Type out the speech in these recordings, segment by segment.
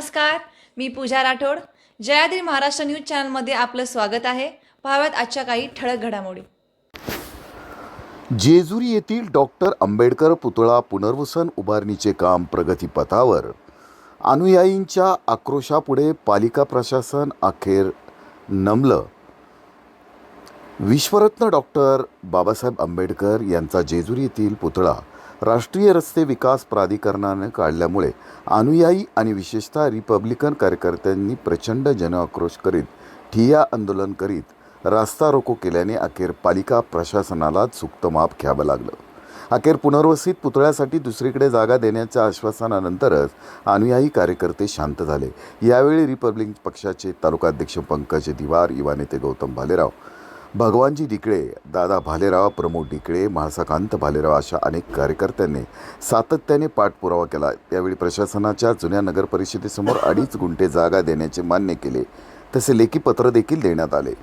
नमस्कार मी पूजा राठोड. जयाद्री महाराष्ट्र न्यूज चॅनलमध्ये आपलं स्वागत आहे. पाहाव्यात आजच्या काही ठळक घडामोडी. जेजुरी येथील डॉक्टर आंबेडकर पुतळा पुनर्वसन उभारणीचे काम प्रगतीपथावर अनुयायींच्या आक्रोशापुढे पालिका प्रशासन अखेर नमलं. विश्वरत्न डॉक्टर बाबासाहेब आंबेडकर यांचा जेजुरी येथील पुतळा राष्ट्रीय रस्ते विकास प्राधिकरणाने काढल्यामुळे अनुयायी आणि विशेषतः रिपब्लिकन कार्यकर्त्यांनी प्रचंड जनआक्रोश करीत ठिय्या आंदोलन करीत रास्ता रोको केल्याने अखेर पालिका प्रशासनाला चुकतं माप घ्यावं लागलं. अखेर पुनर्वसित पुतळ्यासाठी दुसरीकडे जागा देण्याच्या आश्वासनानंतरच अनुयायी कार्यकर्ते शांत झाले. यावेळी रिपब्लिक पक्षाचे तालुकाध्यक्ष पंकज दिवार युवा नेते गौतम भालेराव भगवानजी डिकळे दादा भालेराव प्रमोद डिकळे महासाकांत भालेराव अशा अनेक कार्यकर्त्यांनी सातत्याने पाठपुरावा केला. यावेळी प्रशासनाच्या जुन्या नगर परिषदेसमोर अडीच गुंठे जागा देण्याचे मान्य केले. तसे लेखी पत्र देखील देण्यात आले.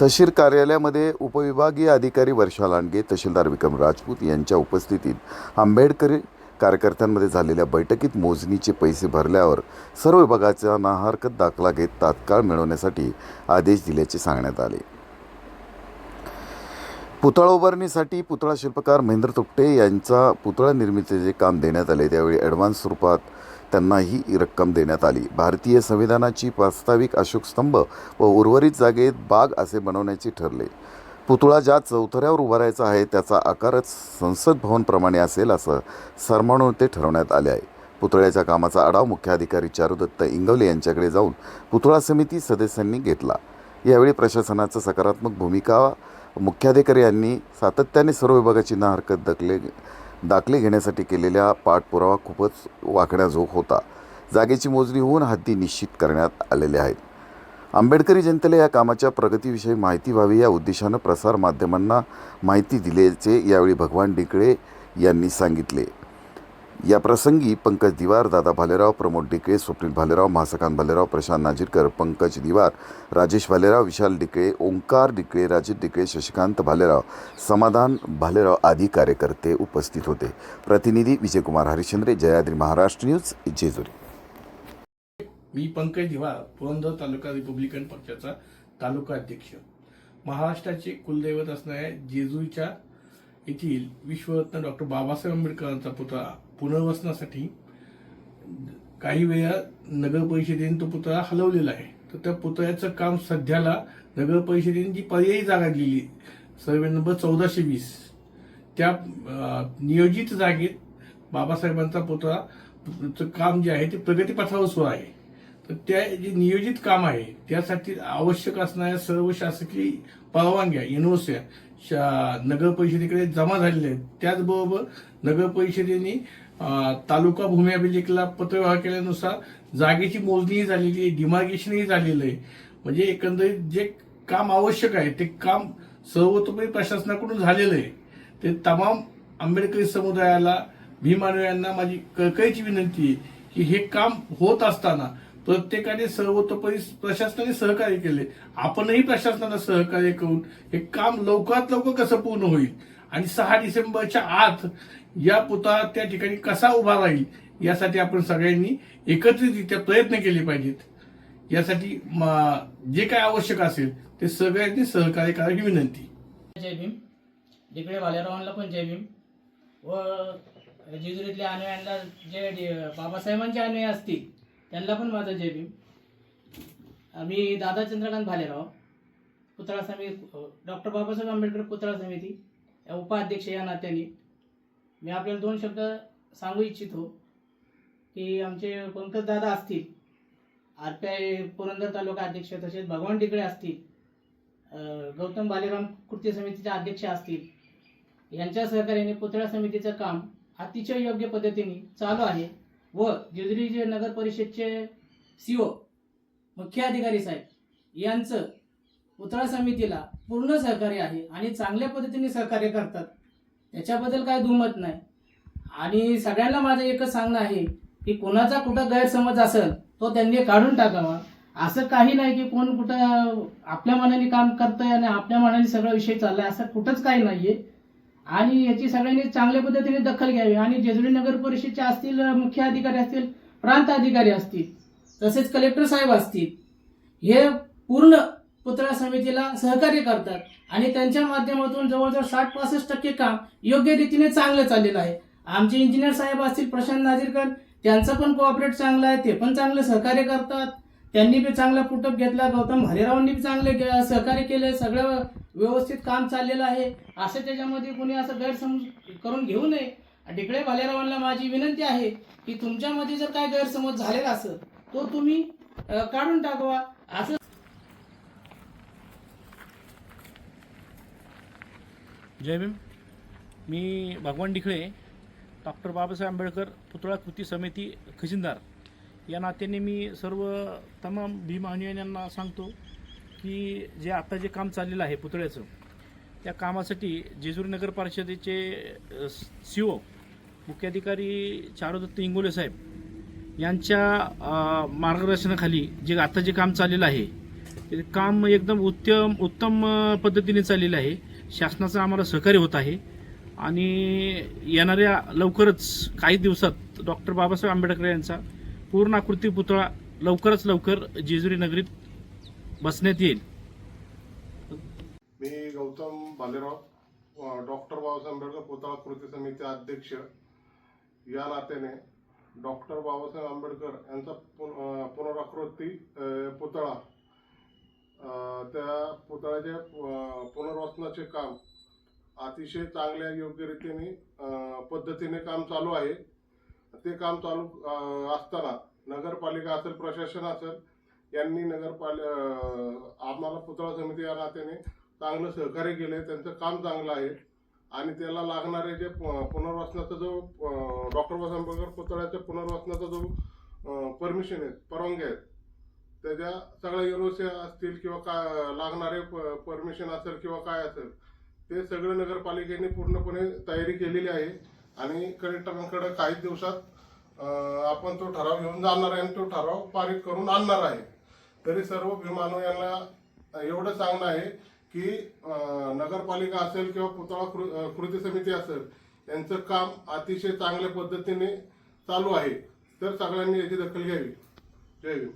तहसील कार्यालयामध्ये उपविभागीय अधिकारी वर्षा लांडगे तहसीलदार विक्रम राजपूत यांच्या उपस्थितीत आंबेडकरी कार्यकर्त्यांमध्ये झालेल्या बैठकीत मोजणीचे पैसे भरल्यावर सर्व विभागाचा नाहरकत दाखला घेत तात्काळ मिळवण्यासाठी आदेश दिल्याचे सांगण्यात आले. पुतळा उभारणीसाठी पुतळा शिल्पकार महेंद्र तुपटे यांचा पुतळा निर्मितीचे जे काम देण्यात आले त्यावेळी ॲडव्हान्स स्वरूपात त्यांना ही रक्कम देण्यात आली. भारतीय संविधानाची प्रास्ताविक अशोक स्तंभ व उर्वरित जागेत बाग असे बनवण्याचे ठरले. पुतळा ज्या चौथऱ्यावर उभारायचा आहे त्याचा आकारच संसद भवनप्रमाणे असेल असं सरमानून ते ठरवण्यात आले आहे. पुतळ्याच्या कामाचा आढावा मुख्याधिकारी चारुदत्त इंगवले यांच्याकडे जाऊन पुतळा समिती सदस्यांनी घेतला. यावेळी प्रशासनाचं सकारात्मक भूमिका मुख्याधिकारी यांनी सातत्याने सर्व विभागाची ना हरकत दखले दाखले घेण्यासाठी केलेल्या पाठपुरावा खूपच वाकण्याजोग होता. जागेची मोजणी होऊन हद्दी निश्चित करण्यात आलेले आहेत. आंबेडकरी जनतेला या कामाच्या प्रगतीविषयी माहिती व्हावी या उद्देशानं प्रसारमाध्यमांना माहिती दिल्याचे यावेळी भगवान डिकळे यांनी सांगितले. या प्रसंगी पंकज दिवार दादा भालेराव प्रमोद डिकळे स्वप्नील भालेराव महासकांत भालेराव प्रशांत नाजीरकर पंकज दिवार राजेश भालेराव विशाल डिकळे ओंकार डिकळे राजेश डिकळे शशिकांत भालेराव समाधान भालेराव आदी कार्यकर्ते उपस्थित होते. प्रतिनिधी विजयकुमार हरिश्चंद्रे जयाद्री महाराष्ट्र न्यूज जेजुरी. मी पंकज दिवार पुरंदर तालुका रिपब्लिकन पक्षाचा तालुका अध्यक्ष. महाराष्ट्राचे कुलदैवत असणाऱ्या जेजुरीच्या येथील विश्वरत्न डॉक्टर बाबासाहेब आंबेडकरांचा पुतळा पुनर्वसनासाठी काही वेळा नगर परिषदेने तो पुतळा हलवलेला आहे. तर त्या पुतळ्याचं काम सध्याला नगर परिषदेने जी पर्यायी जागा दिली सर्वे नंबर चौदाशे वीस. त्या नियोजित जागेत बाबासाहेबांचा पुतळाचं काम जे आहे ते प्रगतीपथावर सुरू आहे. तर त्या जे नियोजित काम आहे त्यासाठी आवश्यक असणाऱ्या सर्व शासकीय परवानग्या एनओसी नगर परिषदेकडे जमा झालेले आहेत. त्याचबरोबर नगर परिषदेने तालुका भूमी अभिलेखला पत्रव्यवहार केल्यानुसार जागेची मोजणीही झालेली आहे डिमार्गेशनही झालेलं आहे. म्हणजे एकंदरीत जे काम आवश्यक आहे ते काम सर्वतोपरी प्रशासनाकडून झालेलं आहे. ते तमाम आंबेडकरी समुदायाला भीमानव्यांना माझी कळकळीची विनंती आहे की हे काम होत असताना प्रत्येकाने सर्वतोपरी प्रशासनाने सहकार्य केले. आपणही प्रशासनाला सहकार्य करून हे काम लवकरात लवकर कसं पूर्ण होईल? आणि सहा डिसेंबरच्या आत या पुतळा त्या ठिकाणी कसा उभा राहील? यासाठी आपण सगळ्यांनी एकत्रितरित्या प्रयत्न केले पाहिजेत. यासाठी जे काय आवश्यक असेल ते सगळ्यांनी सहकार्य करावी विनंती. जय भीम. तिकडे भालेरावांना पण जय भीम. व जेजुरीतल्या अनुयांना जे जे बाबासाहेबांचे अनुयायी असतील त्यांना पण माझा जय भीम. आम्ही दादा चंद्रकांत भालेराव पुतळा समिती डॉक्टर बाबासाहेब आंबेडकर पुतळा समिती या उपाध्यक्ष या नात्याने मी आपल्याला दोन शब्द सांगू इच्छितो की आमचे पंकज दादा असतील R P I Purandar taluka अध्यक्ष तसेच भगवान टिकडे असतील गौतम बालेराम कृती समितीचे अध्यक्ष असतील यांच्या सहकार्याने पुतळा समितीचं काम अतिशय योग्य पद्धतीने चालू आहे. व जेजुरी जे नगर परिषदचे सीओ मुख्य अधिकारी साहेब यांचं पुतळा समितीला पूर्ण सहकार्य आहे आणि चांगल्या पद्धतीने सहकार्य करतात. त्याच्याबद्दल काय दुमत नाही. आणि सगळ्यांना माझं एकच सांगणं आहे की कोणाचा कुठं गैरसमज असेल तो त्यांनी काढून टाकावा. असं काही नाही की कोण कुठं आपल्या मनाने काम करतंय आणि आपल्या मनाने सगळा विषय चाललाय असं कुठंच काही नाहीये. आणि याची सगळ्यांनी चांगल्या पद्धतीने दखल घ्यावी. आणि जेजुरी नगर परिषदचे असतील मुख्य अधिकारी असतील प्रांत अधिकारी असतील तसेच कलेक्टर साहेब असतील हे पूर्ण पुतळा समितीला सहकार्य करतात. आणि त्यांच्या माध्यमातून जवळजवळ साठ पासष्ट टक्के काम योग्य रीतीने चांगलं चाललेलं आहे. आमचे इंजिनियर साहेब असतील प्रशांत नाझीरकर त्यांचं पण कोऑपरेट चांगलं आहे ते पण चांगलं सहकार्य करतात. त्यांनी बी चांगला पुटअप घेतला गौतम हरिरावांनी बी चांगले सहकार्य केले. सगळं व्यवस्थित काम चाललेलं आहे. असं त्याच्यामध्ये कोणी असं गैरसमज करून घेऊ नये. डिकळे भालेरावांना माझी विनंती आहे की तुमच्यामध्ये जर काय गैरसमज झालेला असं तो तुम्ही काढून टाकवा. असं जय भीम. मी भगवान डिखळे डॉक्टर बाबासाहेब आंबेडकर पुतळा कृती समिती खजिनदार. या नात्याने मी सर्व तमाम भीम अनुयायांना सांगतो की जे आता जे काम चाललेलं आहे पुतळ्याचं त्या कामासाठी जेजुरी नगर परिषदेचे सी ओ मुख्याधिकारी चारुदत्त इंगोले साहेब यांच्या मार्गदर्शनाखाली जे आता जे काम चाललेलं आहे ते काम एकदम उत्तम उत्तम पद्धतीने चाललेलं आहे. शासनाचं आम्हाला सहकार्य होत आहे. आणि येणाऱ्या लवकरच काही दिवसात डॉक्टर बाबासाहेब आंबेडकर यांचा पूर्णाकृती पुतळा लवकरच लवकर जेजुरी नगरीत बसण्यात येईल. मी गौतम भालेराव डॉक्टर बाबासाहेब आंबेडकर पुतळा कृती समिती अध्यक्ष. या नात्याने डॉक्टर बाबासाहेब आंबेडकर यांचा पुन- पुनराकृती पुतळा त्या पुतळ्याच्या पुनर्वसनाचे काम अतिशय चांगल्या योग्य रीतीने पद्धतीने काम चालू आहे. ते काम चालू असताना नगरपालिका असेल प्रशासन असेल यांनी नगरपालिका आम्हाला पुतळा समिती या नात्याने चांगलं सहकार्य केलं आहे त्यांचं काम चांगलं आहे. आणि त्याला लागणारे जे प- पुनर्वसनाचा जो डॉक्टर बाबासाहेब आंबेडकर पुतळ्याच्या पुनर्वसनाचा जो परमिशन आहेत परवानगी आहेत त्याच्या सगळ्या युनिव्हर्सिटी असतील किंवा काय लागणारे परमिशन असेल किंवा काय असेल ते सगळं नगरपालिकेने पूर्णपणे तयारी केलेली आहे. आणि कलेक्टरांकडे काही दिवसात आपण तो ठराव घेऊन जाणार आहे आणि तो ठराव पारित करून आणणार आहे. तरी सर्व भीमानो यांना एवढं सांगणं आहे की नगरपालिका असेल किंवा पुतळा कृ कृती समिती असेल यांचं काम अतिशय चांगल्या पद्धतीने चालू आहे. तर सगळ्यांनी याची दखल घ्यावी. जय भीम.